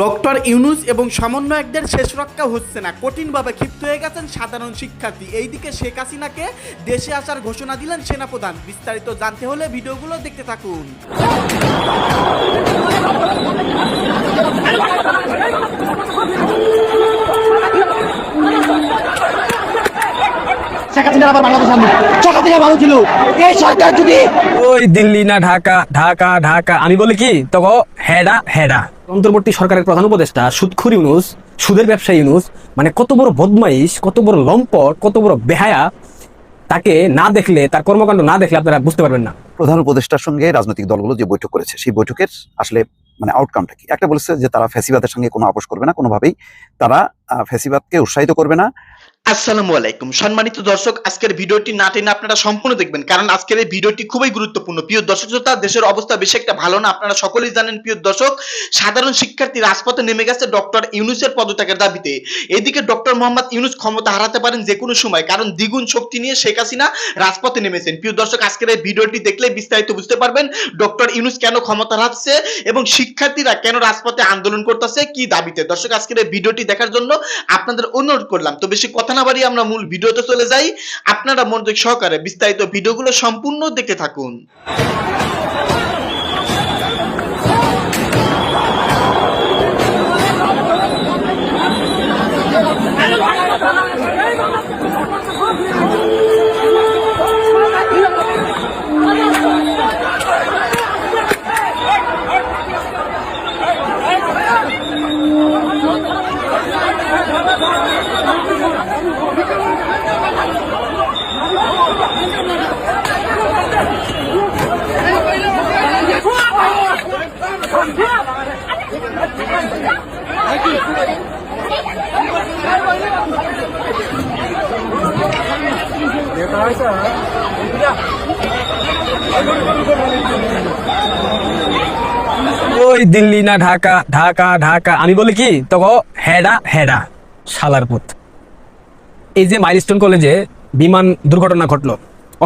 Doctor Yunus এবং সমন্বয়কদের শেষ রক্ষা হচ্ছে না। কঠিনভাবে ক্ষিপ্ত হয়ে গেছেন সাধারণ শিক্ষার্থী। এইদিকে শেখ হাসিনাকে দেশে আসার ঘোষণা দিলেন সেনাপ্রধান। বিস্তারিত জানতে হলে ভিডিওগুলো দেখতে থাকুন। শেখ আবার বাংলাদেশ আনবে। শেখ হাসিনা ভালো ছিল। এই সরকার যদি ওই দিল্লি না ঢাকা ঢাকা ঢাকা। আমি বলি কি তখন হেডা হেডা। অন্তর্বর্তী সরকারের প্রধান উপদেষ্টা সুদখুর ইউনুস সুদের ব্যবসায়ী ইউনুস মানে কত বড় বদমাইশ কত বড় লম্পট কত বড় বেহায়া তাকে না দেখলে তার কর্মকাণ্ড না দেখলে আপনারা বুঝতে পারবেন না। প্রধান উপদেষ্টার সঙ্গে রাজনৈতিক দলগুলো যে বৈঠক করেছে সেই বৈঠকের আসলে মানে আউটকামটা কি? একটা বলেছে যে তারা ফ্যাসিবাদের সঙ্গে কোনো আপোষ করবে না। কোনোভাবেই তারা আহ, ফ্যাসিবাদকে উৎসাহিত করবে না। আসসালামু আলাইকুম। সম্মানিত দর্শক, আজকের ভিডিওটি না টেনে আপনারা সম্পূর্ণ দেখবেন, কারণ আজকের এই ভিডিওটি খুবই গুরুত্বপূর্ণ। প্রিয় দর্শক শ্রোতা, দেশের অবস্থা বেশি একটা ভালো না, আপনারা সকলেই জানেন, প্রিয় দর্শক, সাধারণ শিক্ষার্থী রাজপথে নেমে গেছে ডক্টর ইউনুসের পদত্যাগের দাবিতে। এদিকে ডক্টর মোহাম্মদ ইউনুস ক্ষমতা হারাতে পারেন যে কোনো সময়, কারণ দ্বিগুণ শক্তি নিয়ে শেখ হাসিনা রাজপথে নেমেছেন। প্রিয় দর্শক, আজকের এই ভিডিওটি দেখলে বিস্তারিত বুঝতে পারবেন ডক্টর ইউনুস কেন ক্ষমতা হারাচ্ছে এবং শিক্ষার্থীরা কেন রাজপথে আন্দোলন করতেছে কি দাবিতে। দর্শক, আজকের এই ভিডিওটি দেখার জন্য আপনাদের অনুরোধ করলাম। তো বেশি কথা না বাড়িয়ে আমরা মূল ভিডিওতে চলে যাই। আপনারা মনোযোগ সহকারে বিস্তারিত ভিডিওগুলো সম্পূর্ণ দেখে থাকুন। ওই দিল্লি না, ঢাকা ঢাকা ঢাকা। আমি বলি কি, তখন হেডা হেডা শালার পুত এই যে মাইলস্টোন কলেজে বিমান দুর্ঘটনা ঘটলো,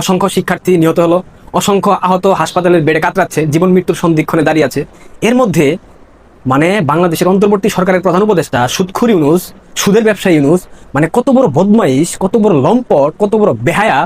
অসংখ্য শিক্ষার্থী নিহত হলো। অসংখ্য আহত হাসপাতালের বেডে কাতরাচ্ছে, জীবন মৃত্যুর সন্ধিক্ষণে দাঁড়িয়ে আছে। এর মধ্যে মানে বাংলাদেশের অন্তর্বর্তী সরকারের প্রধান উপদেষ্টা সুদখুর ইউনুস, সুদের ব্যবসায়ী ইউনুস মানে কত বড় বদমাইশ, কত বড় লম্পট, কত বড় বেহায়া,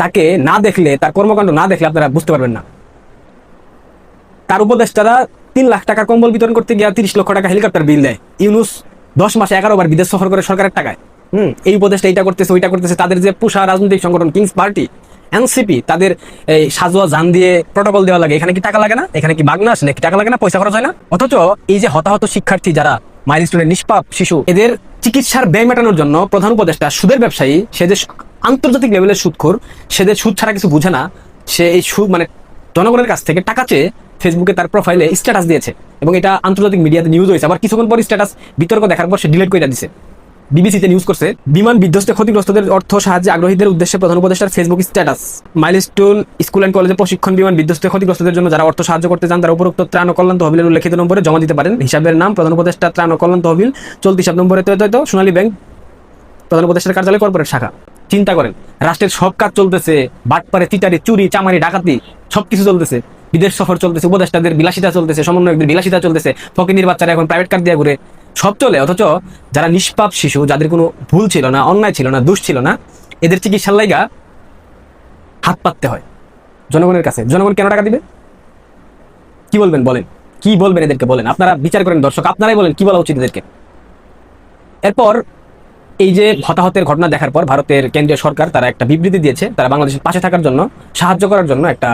তাকে না দেখলে, তার কর্মকাণ্ড না দেখলে আপনারা বুঝতে পারবেন না। তার উপদেষ্টারা তিন লাখ টাকা কম্বল বিতরণ করতে গিয়ে তিরিশ লক্ষ টাকা হেলিকপ্টার বিল দেয়। ইউনুস দশ মাসে এগারো বার বিদেশ সফর করে সরকারের টাকায়। হুম, এই উপদেষ্টা এইটা করতেছে, ওইটা করতেছে, তাদের যে পুষা রাজনৈতিক সংগঠন কিংস পার্টি এনসিপি তাদের এই সাজুয়া জান দিয়ে প্রটোকল দেওয়া লাগে। এখানে কি টাকা লাগে না? এখানে কি বাগনাস নাকি টাকা লাগে না? পয়সা খরচ হয় না? অথচ এই যে হতাহত শিক্ষার্থী যারা মাইলস্টোনের নিষ্পাপ শিশু, এদের চিকিৎসার ব্যয় মেটানোর জন্য প্রধান উপদেষ্টা সুদের ব্যবসায়ী, সে যে আন্তর্জাতিক লেভেলের সুদখোর, সে যে সুদ ছাড়া কিছু বুঝে না, সে এই সুদ মানে জনগণের কাছ থেকে টাকা চেয়ে ফেসবুকে তার প্রোফাইলে স্ট্যাটাস দিয়েছে। এবং এটা আন্তর্জাতিক মিডিয়াতে নিউজ হয়েছে। আবার কিছুক্ষণ পর স্ট্যাটাস বিতর্ক দেখার পর সে ডিলিট করে দিছে। বিবিসিতে নিউজ করছে, বিমান বিধ্বস্তে ক্ষতিগ্রস্তদের অর্থ সাহায্যে আগ্রহীদের উদ্দেশ্যে প্রধান উপদেষ্টার Facebook status milestone school and কলেজে প্রশিক্ষণ বিমান বিধ্বস্তে ক্ষতিগ্রস্তদের জন্য যারা অর্থ সাহায্য করতে চান, তারা উপরোক্ত ত্রাণ কল্যাণ তহবিলের উল্লেখিত নম্বরে জমা দিতে পারেন। হিসাবের নাম, প্রধান উপদেষ্টা ত্রাণ কল্যাণ তহবিল, চলতি হিসাব নম্বরে তো সোনালী ব্যাংক, প্রধান উপদেষ্টার কার্যালয়, কর্পোরেট শাখা। চিন্তা করেন, রাষ্ট্রের সব কাজ চলতেছে, বাটপারে চিটারি চুরি, চামারি, ডাকাতি, সবকিছু চলতেছে। বিদেশ সফর চলতেছে, উপদেষ্টাদের বিলাসিতা চলতেছে, সমন্বয়কদের বিলাসিতা চলতেছে। ফকিনির বাচ্চারা এখন প্রাইভেট কার দিয়ে ঘুরে। সব চলে, অথচ যারা নিষ্পাপ শিশু, যাদের কোনো ভুল ছিল না, অন্যায় ছিল না, দোষ ছিল না, এদের চিকিৎসার লাইগা হাত পাততে হয়। জনগণের কাছে। জনগণ কেন টাকা দিবে? কি বলবেন বলেন? কি বলবেন এদেরকে বলেন? আপনারা বিচার করেন দর্শক, আপনারাই বলেন, কি বলা উচিত এদেরকে? এরপর এই যে হতাহতের ঘটনা দেখার পর ভারতের কেন্দ্রীয় সরকার তারা একটা বিবৃতি দিয়েছে, তারা বাংলাদেশের পাশে থাকার জন্য, সাহায্য করার জন্য একটা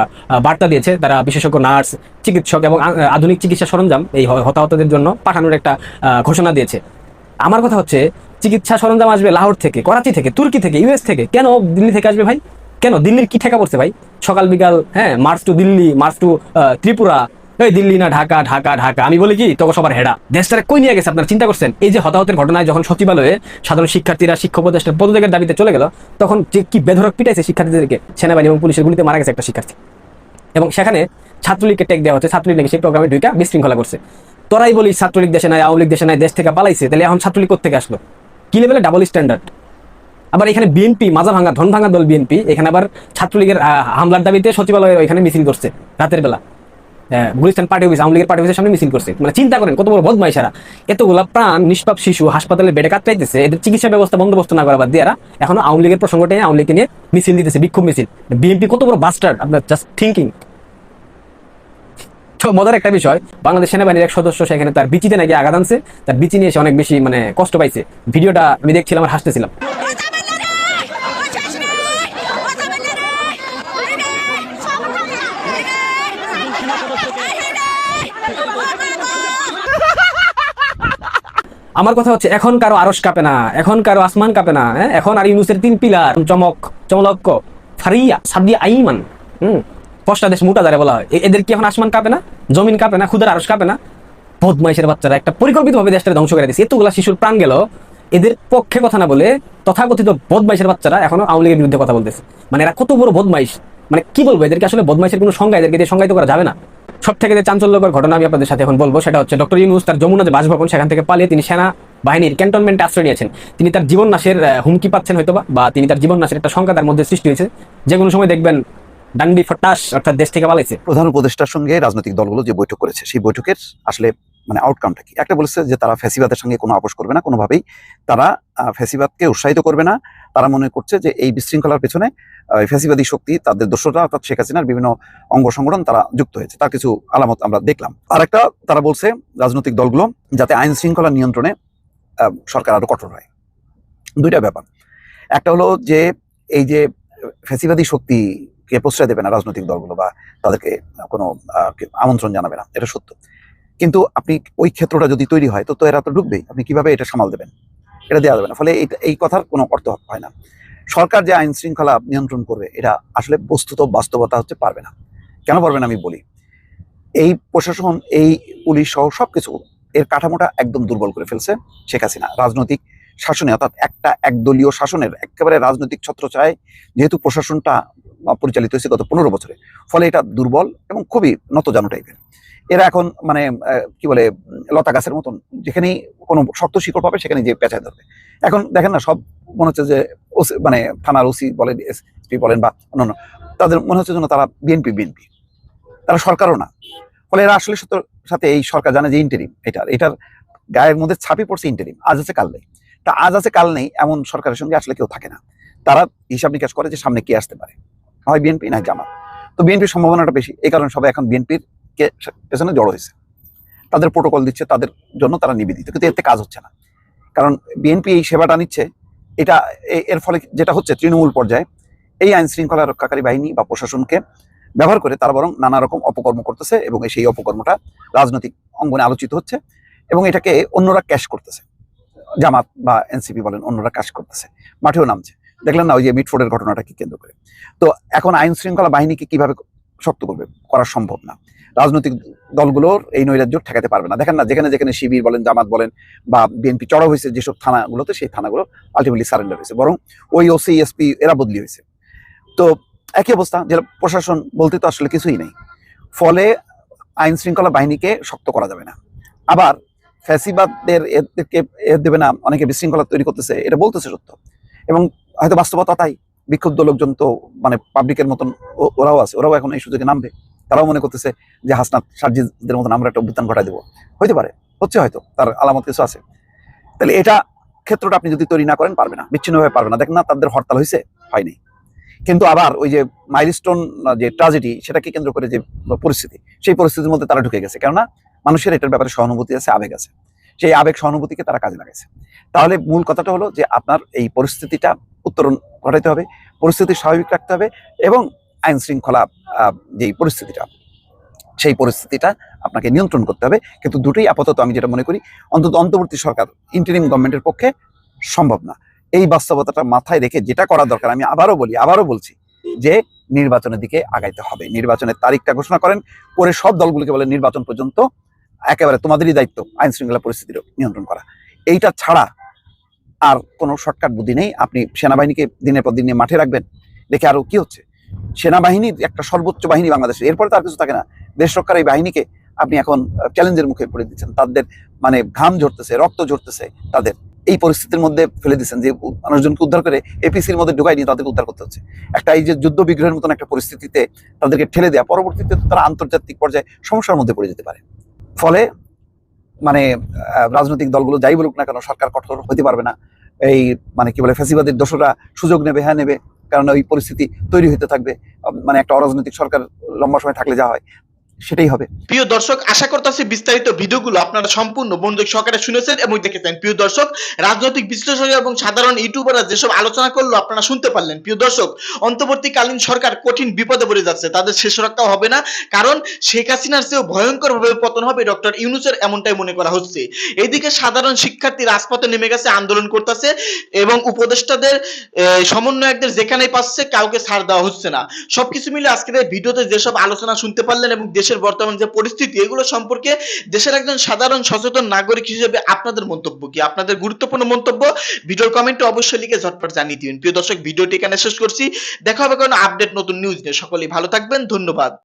বার্তা দিয়েছে। তারা বিশেষজ্ঞ, নার্স, চিকিৎসক এবং আধুনিক চিকিৎসা সরঞ্জাম এই হতাহতদের জন্য পাঠানোর একটা ঘোষণা দিয়েছে। আমার কথা হচ্ছে, চিকিৎসা সরঞ্জাম আসবে লাহোর থেকে, করাচি থেকে, তুর্কি থেকে ইউএস থেকে। কেন দিল্লি থেকে আসবে ভাই? কেন? দিল্লির কি ঠেকা পড়ছে ভাই? সকাল বিকাল হ্যাঁ march to Delhi, march to Tripura এই দিল্লি না, ঢাকা ঢাকা ঢাকা। আমি বলি কি তোকে সবার হেডা। দেশটারে কই নিয়ে গেছে আপনারা চিন্তা করছেন? এই যে হতাহতের ঘটনায় যখন সচিবালয়ে সাধারণ শিক্ষার্থীরা, শিক্ষক উপদেষ্টার পদত্যাগের দাবিতে চলে গেল, তখন যে কি বেধরক পিটাইছে শিক্ষার্থীদেরকে, সেনাবাহিনী এবং পুলিশের গুলিতে মারা গেছে একটা শিক্ষার্থী। এবং সেখানে ছাত্রলীগকে টেক দেওয়া হচ্ছে, ছাত্রলীগ নাকি সেই প্রোগ্রামে ঢুকা বিশৃঙ্খলা করছে। তোরাই বলি, ছাত্রলীগ দেশে নাই, আওয়ামী লীগ দেশে নাই, দেশ থেকে পালাইছে, তাহলে এখন ছাত্রলীগ থেকে আসলো? কি লেভেলে ডাবল স্ট্যান্ডার্ড আবার এখানে বিএনপি মাজা ভাঙা, ধন ভাঙা দল বিএনপি এখানে আবার ছাত্রলীগের হামলার দাবিতে সচিবালয়ে এখানে মিছিল করছে, রাতের বেলা। গুলিস্তান পার্টি অফিস, আওয়ামী লীগের পার্টি অফিসের সামনে মিছিল করছে। মানে চিন্তা করেন, কত বড় বদমাইশারা এতগুলা প্রাণ, নিষ্পাপ শিশু হাসপাতালে বেডে কাতরাইতেছে, এদের চিকিৎসা ব্যবস্থা বন্দোবস্ত না করা বাদ দিয়ে এরা এখনও আওয়ামী লীগের প্রসঙ্গটা নিয়ে আওয়ামী লীগকে নিয়ে মিছিল দিতেছে, বিক্ষোভ মিছিল। বিএনপি কত বড় বাস্টার আপনার জাস্ট থিঙ্কিং মজার একটা বিষয়, বাংলাদেশ সেনাবাহিনীর এক সদস্য সেখানে তার বিচিতে নাকি আঘাত আনছে, তার বিচি নিয়ে এসে অনেক বেশি মানে কষ্ট পাইছে। ভিডিওটা আমি দেখছিলাম আর হাসতেছিলাম। আমার কথা হচ্ছে, এখন কারও আরস কাঁপে না, এখন কারও আসমান কাঁপে না হ্যাঁ? এখন আর ইউনুসের তিন পিলার, চমক চমলক্ষ ফারিয়া, সাদিয়া আইমান, হুম? পশটা দেশ মোটা দাঁড়ে বলা হয়। এদের কি এখন আসমান কাঁপে না? জমিন কাঁপে না? খুদার আরস কাঁপে না? বদমাইশের বাচ্চারা একটা পরিকল্পিতভাবে দেশটা ধ্বংস করে দিচ্ছে এতগুলা শিশুর প্রাণ গেল, এদের পক্ষে কথা না বলে তথাকথিত বদমাইশের বাচ্চারা এখনও আওয়ামী লীগের বিরুদ্ধে কথা বলতেছে। মানে এরা কত বড় বদমাইশ? মানে কি বলব, এদেরকে আসলে বদমাইশের কোনো সংজ্ঞা, এদেরকে দিয়ে সংজ্ঞায়িত করা যাবে না। সব থেকে যে চাঞ্চল্যকর ঘটনা আমি আপনাদের সাথে এখন বলব, সেটা হচ্ছে ডক্টর ইউনুস তার যমুনা যে বাসভবন, সেখান থেকে পালিয়ে তিনি সেনা বাহিনীর ক্যান্টনমেন্টে আশ্রয় নিয়েছেন। তিনি তার জীবন নাশের হুমকি পাচ্ছেন হয়তো বা তিনি তার জীবন নাশের একটা সংখ্যা তার মধ্যে সৃষ্টি হয়েছে। যে কোনো সময় দেখবেন ডান্ডি ফটাস অর্থাৎ দেশ থেকে পালাইছে। প্রধান উপদেষ্টার সঙ্গে রাজনৈতিক দলগুলো যে বৈঠক করেছে, সেই বৈঠকের আসলে মানে আউটকামটা কি? একটা বলেছে যে তারা ফ্যাসিবাদের সঙ্গে কোনো আপোষ করবে না, কোনোভাবেই। তারা ফ্যাসিবাদকে উৎসাহিত করবে না। তারা মনে করছে যে এই বিশৃঙ্খলার পেছনে ফ্যাসিবাদী শক্তি, তাদের দোষরা অর্থাৎ শেখ হাসিনার বিভিন্ন অঙ্গ সংগঠন তারা যুক্ত হয়েছে। তার কিছু আলামত আমরা দেখলাম। আর একটা তারা বলছে, রাজনৈতিক দলগুলো, যাতে আইন শৃঙ্খলা নিয়ন্ত্রণে সরকার আরও কঠোর হয়। দুইটা ব্যাপার। একটা হলো যে, এই যে ফ্যাসিবাদী শক্তিকে প্রশ্রয় দেবে না রাজনৈতিক দলগুলো বা তাদেরকে কোনো আমন্ত্রণ জানাবে না, এটা সত্য। কিন্তু আপনি ওই ক্ষেত্রটা যদি তৈরি হয়, তো তো এরা তো ঢুকবেই। আপনি কীভাবে এটা সামাল দেবেন? এটা দেওয়া যাবে না। ফলে এই কথার কোনো অর্থ হয় না। সরকার যে আইন শৃঙ্খলা নিয়ন্ত্রণ করবে, এটা আসলে বস্তুত বাস্তবতা হচ্ছে পারবে না। কেন পারবে না আমি বলি? এই প্রশাসন, এই পুলিশ সহ সবকিছু এর কাঠামোটা একদম দুর্বল করে ফেলছে শেখ হাসিনা। রাজনৈতিক শাসনে, অর্থাৎ একটা একদলীয় শাসনের একেবারে রাজনৈতিক ছত্রছায় যেহেতু প্রশাসনটা পরিচালিত হয়েছে গত পনেরো বছরে। ফলে এটা দুর্বল এবং খুবই নতজানু টাইপের এরা এখন মানে কি বলে, লতা গাছের মতন। যেখানেই কোনো শক্ত শিকড় পাবে, সেখানে যে পেঁচায় ধরবে। এখন দেখেন না, সব মনে হচ্ছে যে ওসি মানে থানার ওসি বলেন এসপি বলেন বা অন্যান্য, তাদের মনে হচ্ছে যেন তারা বিএনপি বিএনপি তারা সরকারও না। ফলে এরা আসলে সাথে এই সরকার জানে যে ইন্টারিম এটার এটার গায়ের মধ্যে ছাপি পড়ছে ইন্টারিম আজ আছে, কাল নেই। তা আজ আছে, কাল নেই, এমন সরকারের সঙ্গে আসলে কেউ থাকে না। তারা হিসাব নিকাশ করে যে সামনে কে আসতে পারে। হয় বিএনপি না জামাত। তো বিএনপির সম্ভাবনাটা বেশি। এই কারণে সবাই এখন বিএনপির পেছনে জড়ো হয়েছে। তাদের প্রোটোকল দিচ্ছে, তাদের জন্য তারা নিবেদিত। কিন্তু এতে কাজ হচ্ছে না। কারণ বিএনপি এই সেবাটা নিচ্ছে, এটা এর ফলে যেটা হচ্ছে তৃণমূল পর্যায়ে, এই আইন শৃঙ্খলা রক্ষাকারী বাহিনী বা প্রশাসনকে ব্যবহার করে তারা বরং নানা রকম অপকর্ম করতেছে এবং সেই অপকর্মটা রাজনৈতিক অঙ্গনে আলোচিত হচ্ছে এবং এটাকে অন্যরা ক্যাশ করতেছে। জামাত বা এনসিপি বলেন, অন্যরা ক্যাশ করতেছে। মাঠেও নামছে। দেখলেন না, ওই যে মিটফোর্ডের ঘটনাটাকে কেন্দ্র করে। তো এখন আইন শৃঙ্খলা বাহিনীকে কীভাবে শক্ত করবে? করা সম্ভব না। রাজনৈতিক দলগুলোর এই নৈরাজ্য ঠেকাতে পারবে না। দেখেন না, যেখানে যেখানে শিবির বলেন, জামাত বলেন বা বিএনপি চড়া হয়েছে, যেসব থানাগুলোতে সেই থানাগুলো আলটিমেটলি সারেন্ডার হয়েছে। বরং ওই ওসি এসপি এরা বদলি হয়েছে। তো একই অবস্থা জেলা প্রশাসন বলতে তো আসলে কিছুই নেই। ফলে আইন শৃঙ্খলা বাহিনীকে শক্ত করা যাবে না। আবার ফ্যাসিবাদদের এদেরকে এ দেবে না, অনেকে বিশৃঙ্খলা তৈরি করতেছে, এটা বলতেছে সত্য। এবং হয়তো বাস্তবতা তাই। বিক্ষুব্ধ লোকজন তো মানে পাবলিকের মতন ওরাও আছে, ওরাও এখন এই সুযোগে নামবে। তারাও মনে করতেছে যে হাসনাত সার্জিদের মতন আমরা একটা অভ্যুত্থান ঘটাই দেবো। হইতে পারে, হচ্ছে হয়তো, তার আলামত কিছু আছে। তাহলে এটা ক্ষেত্রটা আপনি যদি তৈরি না করেন, পারবে না, বিচ্ছিন্নভাবে পারবে না। দেখেন না, তাদের হরতাল হয়েছে, হয়নি। কিন্তু আবার ওই যে মাইলস্টোন যে ট্রাজেডি সেটাকে কেন্দ্র করে যে পরিস্থিতি, সেই পরিস্থিতির মধ্যে তারা ঢুকে গেছে। কেননা মানুষের এটার ব্যাপারে সহানুভূতি আছে, আবেগ আছে। সেই আবেগ সহানুভূতিকে তারা কাজে লাগাইছে। তাহলে মূল কথাটা হলো যে আপনার এই পরিস্থিতিটা উত্তরণ ঘটাইতে হবে, পরিস্থিতি স্বাভাবিক রাখতে হবে এবং আইন শৃঙ্খলা যেই পরিস্থিতিটা, সেই পরিস্থিতিটা আপনাকে নিয়ন্ত্রণ করতে হবে। কিন্তু দুটোই আপাতত আমি যেটা মনে করি, অন্তত অন্তর্বর্তী সরকার ইন্টারিম গভর্নমেন্টের পক্ষে সম্ভব না। এই বাস্তবতাটা মাথায় রেখে যেটা করা দরকার, আমি আবারও বলি, আবারও বলছি যে নির্বাচনের দিকে আগাইতে হবে। নির্বাচনের তারিখটা ঘোষণা করেন, করে সব দলগুলোকে বলে নির্বাচন পর্যন্ত একেবারে তোমাদেরই দায়িত্ব আইন শৃঙ্খলা পরিস্থিতির নিয়ন্ত্রণ করা। এইটা ছাড়া আর কোনো শর্টকাট বুদ্ধি নেই। আপনি সেনাবাহিনীকে দিনের পর দিন নিয়ে মাঠে রাখবেন, দেখে আরও কি হচ্ছে। সেনাবাহিনীর একটা সর্বোচ্চ বাহিনী বাংলাদেশে এরপরে তার কিছু থাকে না। দেশ রক্ষার এই বাহিনীকে আপনি এখন চ্যালেঞ্জের মুখে পড়ে দিচ্ছেন। তাদের মানে ঘাম ঝরতেছে, রক্ত ঝরতেছে তাদের। এই পরিস্থিতির মধ্যে ফেলে দিচ্ছেন যে মানুষজনকে উদ্ধার করে এপিসির মধ্যে ঢুকাই নিয়ে তাদেরকে উদ্ধার করতে হচ্ছে। একটা এই যে যুদ্ধ বিগ্রহের মতন একটা পরিস্থিতিতে তাদেরকে ঠেলে দেওয়া পরবর্তীতে তারা আন্তর্জাতিক পর্যায়ে সমস্যার মধ্যে পড়ে যেতে পারে। ফলে মানে রাজনৈতিক দলগুলো যাই বলুক না কেন, সরকার কঠোর হতে পারবে না। এই মানে কি বলে ফেসিবাদের দোষরা সুযোগ নেবে হ্যাঁ নেবে। কারণ ওই পরিস্থিতি তৈরি হইতে থাকবে। মানে একটা অরাজনৈতিক সরকার লম্বা সময় থাকলে যা হয়। সেটাই হবে। প্রিয় দর্শক, আশা করতেছি বিস্তারিত ভিডিওগুলো আপনারা সম্পূর্ণ মনোযোগ সহকারে শুনেছেন এবং দেখেছেন। প্রিয় দর্শক, রাজনৈতিক বিশ্লেষক এবং সাধারণ ইউটিউবাররা যেসব আলোচনা করল আপনারা শুনতে পারলেন। প্রিয় দর্শক, অন্তর্বর্তীকালীন সরকার কঠিন বিপদে পড়ে যাচ্ছে, তাদের শেষ রক্ষা হবে না। কারণ শেখ হাসিনার চেয়েও ভয়ঙ্কর ভাবে পতন হবে ডক্টর ইউনুসের এমনটাই মনে করা হচ্ছে। এইদিকে সাধারণ শিক্ষার্থী রাজপথে নেমে গেছে, আন্দোলন করতেছে এবং উপদেষ্টাদের সমন্বয়কদের যেখানেই পাচ্ছে, কাউকে ছাড় দেওয়া হচ্ছে না। সবকিছু মিলে আজকের ভিডিওতে যেসব আলোচনা শুনতে পারলেন এবং দেশের বর্তমান যে পরিস্থিতি, এগুলো সম্পর্কে দেশের একজন সাধারণ সচেতন নাগরিক হিসেবে আপনাদের মন্তব্য কি? আপনাদের গুরুত্বপূর্ণ মন্তব্য ভিডিওর কমেন্টে অবশ্যই লিখে ঝটপট জানিয়ে দিন। প্রিয় দর্শক, ভিডিওটি এখানে শেষ করছি। দেখা হবে কোনো আপডেট নতুন নিউজ নিয়ে। সকলেই ভালো থাকবেন। ধন্যবাদ।